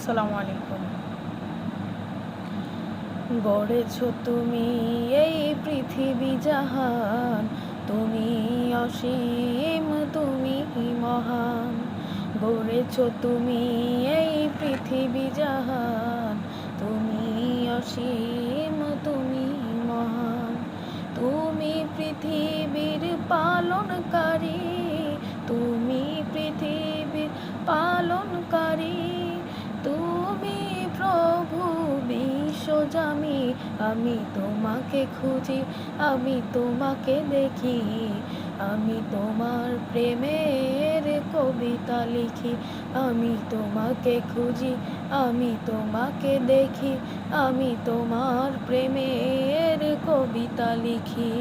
আসসালামু আলাইকুম। গড়েছ তুমি এই পৃথিবী জাহান, তুমি অসীম, তুমি মহান। গড়েছ তুমি এই পৃথিবী জাহান, তুমি অসীম, তুমি মহান। তুমি পৃথিবীর পালনকারী, তুমি পৃথিবীর পালনকারী। বিশ্বজামি আমি তোমাকে খুঁজি, আমি তোমাকে দেখি, আমি তোমার প্রেমের কবিতা লিখি, আমি তোমাকে খুঁজি, আমি তোমাকে দেখি, আমি তোমার প্রেমের কবিতা লিখি।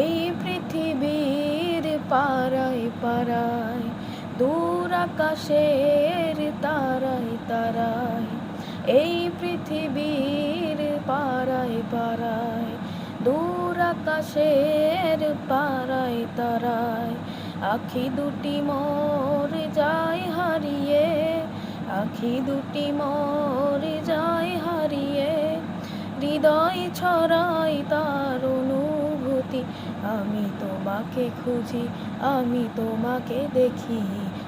এই পৃথিবীর পাড়ায় পাড়ায়, দূর আকাশের তারায় তারায় এই পৃথিবীর পাড়ায় পাড়ায়, দূর আকাশের পাড়ায় তারায়। আখি দুটি মোর যায় হারিয়ে, আখি দুটি মোর যায় হারিয়ে। হৃদয় ছড়াই তার অনুভূতি, আমি তোমাকে খুঁজি, আমি তোমাকে দেখি।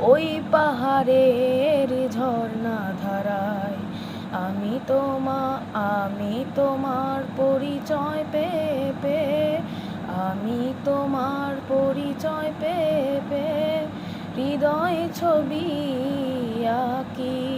ওই পাহাড়ের ঝর্ণা ধারায়। আমি তোমা, আমি তোমার পরিচয় পে পে। আমি তোমার পরিচয় পে পে। হৃদয় ছবি আঁকি।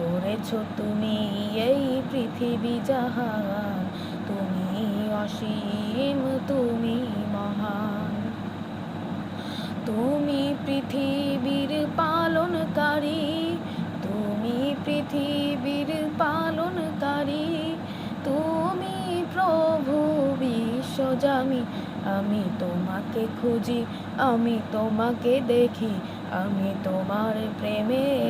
করেছ তুমি এই পৃথিবী জাহান? তুমি অসীম, তুমি মহান। তুমি পৃথিবীর পালনকারী, তুমি পৃথিবীর পালনকারী। তুমি প্রভু বিশ্বজামি আমি তোমাকে খুঁজি, আমি তোমাকে দেখি, আমি তোমার কবিতা